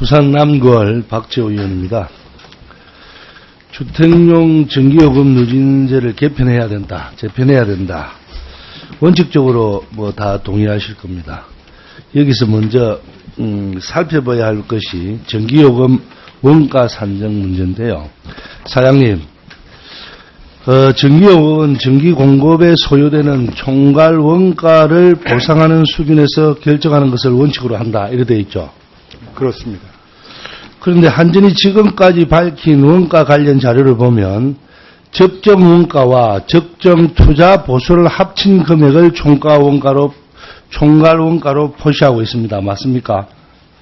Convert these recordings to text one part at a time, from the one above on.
부산 남구을 박재호 의원입니다. 주택용 전기요금 누진제를 개편해야 된다, 재편해야 된다. 원칙적으로 뭐 다 동의하실 겁니다. 여기서 먼저 음, 살펴봐야 할 것이 전기요금 원가 산정 문제인데요. 사장님, 어, 전기요금은 전기 공급에 소요되는 총괄 원가를 보상하는 수준에서 결정하는 것을 원칙으로 한다. 이렇게 되어 있죠. 그렇습니다. 그런데 한전이 지금까지 밝힌 원가 관련 자료를 보면 적정 원가와 적정 투자 보수를 합친 금액을 총가 원가로 총괄 원가로 표시하고 있습니다. 맞습니까?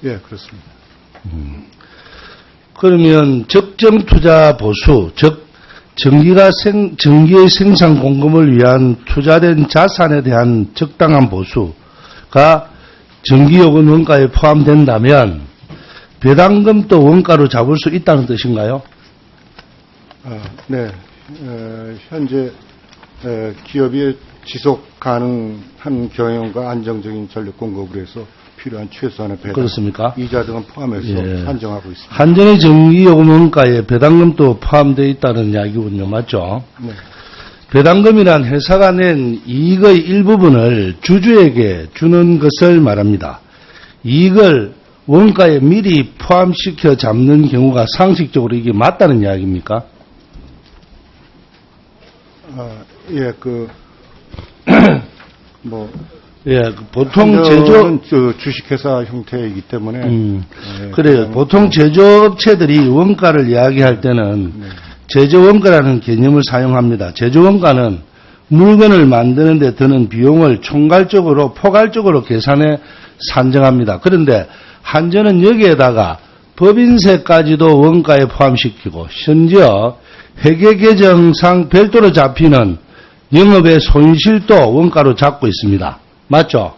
예, 그렇습니다. 그러면 적정 투자 보수, 즉 전기가 생, 전기의 생산 공급을 위한 투자된 자산에 대한 적당한 보수가 전기요금 원가에 포함된다면 배당금도 원가로 잡을 수 있다는 뜻인가요? 아, 네, 어, 현재 에, 기업이 지속 가능한 경영과 안정적인 전력 공급을 해서 필요한 최소한의 배당, 그렇습니까? 이자 등을 포함해서 예. 산정하고 있습니다. 한전의 전기요금 원가에 배당금도 포함되어 있다는 이야기군요. 맞죠? 네, 배당금이란 회사가 낸 이익의 일부분을 주주에게 주는 것을 말합니다. 이익을 원가에 미리 포함시켜 잡는 경우가 상식적으로 이게 맞다는 이야기입니까? 아, 예, 그, 뭐, 예, 그 보통 제조, 저 주식회사 형태이기 때문에 음, 예, 그래요. 보통 제조업체들이 원가를 이야기할 때는 네, 제조 원가라는 개념을 사용합니다. 제조 원가는 물건을 만드는 데 드는 비용을 총괄적으로 포괄적으로 계산해 산정합니다. 그런데 한전은 여기에다가 법인세까지도 원가에 포함시키고 심지어 회계 개정상 별도로 잡히는 영업의 손실도 원가로 잡고 있습니다. 맞죠?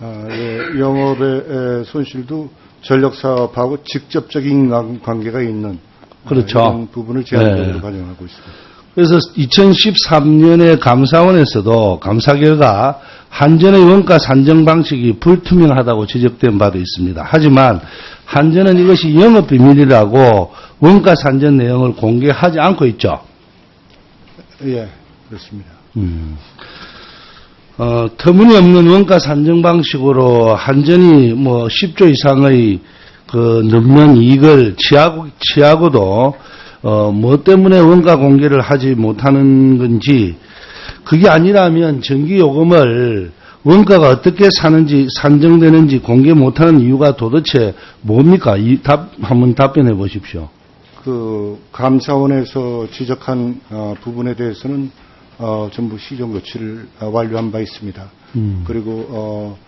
아, 예, 영업의 에, 손실도 전력 사업하고 직접적인 관- 관계가 있는 그렇죠. 아, 부분을 제한적으로 네. 반영하고 있습니다. 그래서 2013년에 감사원에서도 감사 결과 한전의 원가 산정 방식이 불투명하다고 지적된 바도 있습니다. 하지만 한전은 이것이 영업 비밀이라고 원가 산정 내용을 공개하지 않고 있죠. 예, 그렇습니다. 음. 어, 터무니없는 원가 산정 방식으로 한전이 뭐 10조 이상의 그 넘는 이익을 취하고, 취하고도 어, 뭐 때문에 원가 공개를 하지 못하는 건지 그게 아니라면 전기 요금을 원가가 어떻게 사는지 산정되는지 공개 못하는 이유가 도대체 뭡니까? 이 답 한번 답변해 보십시오. 그 감사원에서 지적한 어, 부분에 대해서는 어, 전부 시정 조치를 어, 완료한 바 있습니다. 음. 그리고 어,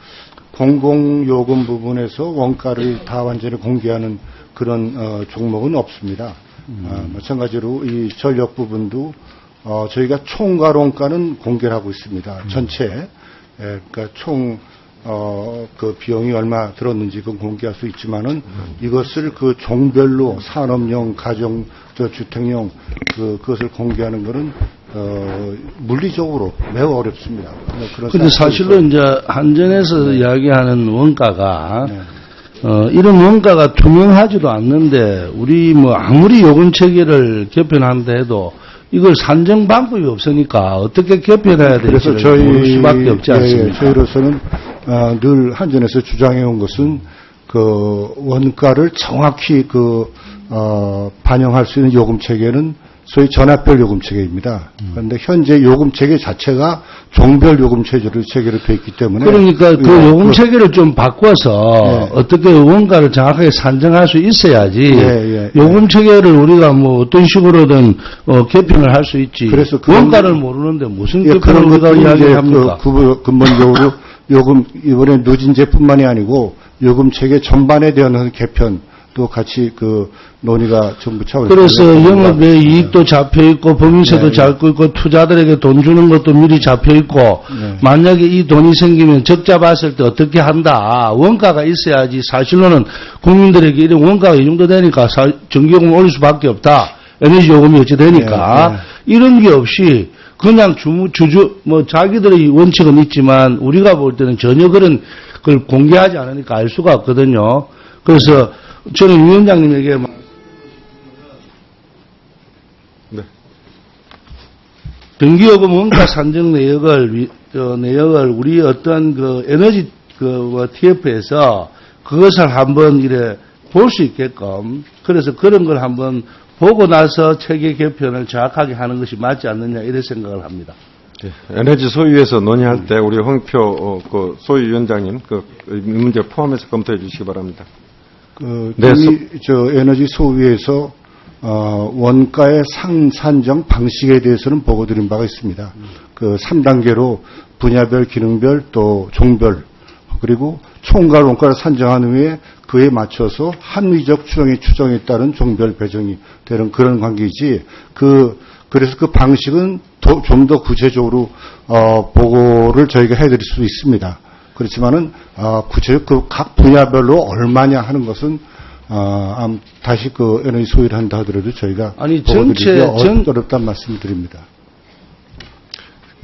공공요금 부분에서 원가를 다 완전히 공개하는 그런 어, 종목은 없습니다. 아, 마찬가지로 이 전력 부분도 어, 저희가 총괄원가는 공개를 하고 있습니다. 전체 예, 그러니까 총 어, 그 비용이 얼마 들었는지 그건 공개할 수 있지만은 이것을 그 종별로 산업용, 가정, 저 주택용 그 그것을 공개하는 것은 어, 물리적으로 매우 어렵습니다. 네, 그런 근데 사실이 사실로. 이제 한전에서 이야기하는 원가가 네. 어, 이런 원가가 투명하지도 않는데 우리 뭐 아무리 요금 체계를 개편한다 해도 이걸 산정 방법이 없으니까 어떻게 개편해야 될지 저희 모를 수밖에 없지 예, 예, 않습니까? 저희로서는 어, 늘 한전에서 주장해 온 것은 그 원가를 정확히 그 어, 반영할 수 있는 요금 체계는 소위 전압별 요금 체계입니다. 음. 그런데 현재 요금 체계 자체가 종별 요금 체제로 체계로 되어 있기 때문에 그러니까 그 예, 요금 그- 체계를 좀 바꿔서 예. 어떻게 원가를 정확하게 산정할 수 있어야지 예, 예, 요금 체계를 우리가 뭐 어떤 식으로든 어, 개편을 할 수 있지 그래서 그런- 원가를 모르는데 무슨 예, 개편을 그런 우리가 것도 이제 이야기합니까? 그, 그 근본적으로 요금 이번에 누진제뿐만이 아니고 요금 체계 전반에 대한 개편 또 같이 그 논의가 정부 차원에서 그래서 것 이익도 잡혀 있고 법인세도 네, 네. 잡고 있고 투자들에게 돈 주는 것도 미리 잡혀 있고 네. 만약에 이 돈이 생기면 적자 봤을 때 어떻게 한다 원가가 있어야지 사실로는 국민들에게 이런 원가가 이 정도 되니까 사- 전기요금 올릴 수밖에 없다 에너지 요금이 어찌 되니까 네, 네. 이런 게 없이 그냥 주, 주주 뭐 자기들의 원칙은 있지만 우리가 볼 때는 전혀 그런 걸 공개하지 않으니까 알 수가 없거든요. 그래서 저는 위원장님에게 막 네. 전기요금 원가 산정 내역을 위- 저 내역을 우리 어떤 그 에너지 그 TF에서 그것을 한번 이래 볼 수 있게끔 그래서 그런 걸 한번 보고 나서 체계 개편을 정확하게 하는 것이 맞지 않느냐 이런 생각을 합니다. 예, 에너지 소유에서 논의할 때 우리 홍표 어, 그 소유위원장님 그이 문제 포함해서 검토해 주시기 바랍니다. 그 네, 전기 저 에너지 소비에서 어, 원가의 상 산정 방식에 대해서는 보고 드린 바가 있습니다. 그 3단계로 분야별, 기능별, 또 종별 그리고 총괄 원가를 산정한 후에 그에 맞춰서 합리적 추정의 추정에 따른 종별 배정이 되는 그런 관계이지 그 그래서 그 방식은 좀 더 구체적으로 어, 보고를 저희가 해드릴 수 있습니다. 그렇지만은 어, 구체적 그각 분야별로 얼마냐 하는 것은 어, 암- 다시 그 에너지 소비를 한다 하더라도 저희가 아니, 전체 어- 전- 어렵다는 말씀을 드립니다.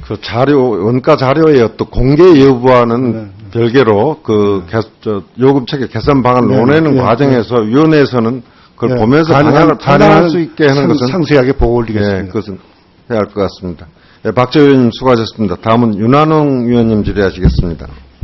그 자료 원가 자료의 어떤 공개 여부와는 네. 별개로 그 개- 저 요금 체계 개선 방안을 네, 논의하는 네, 과정에서 위원회에서는 그걸 네, 보면서 가능한- 방향을 판단할 수 있게 하는 상- 것은 상세하게 보고 올리겠습니다. 예, 그것은 해야 할 것 같습니다. 예, 박재 의원님 수고하셨습니다. 다음은 윤한홍 위원님 질의하시겠습니다.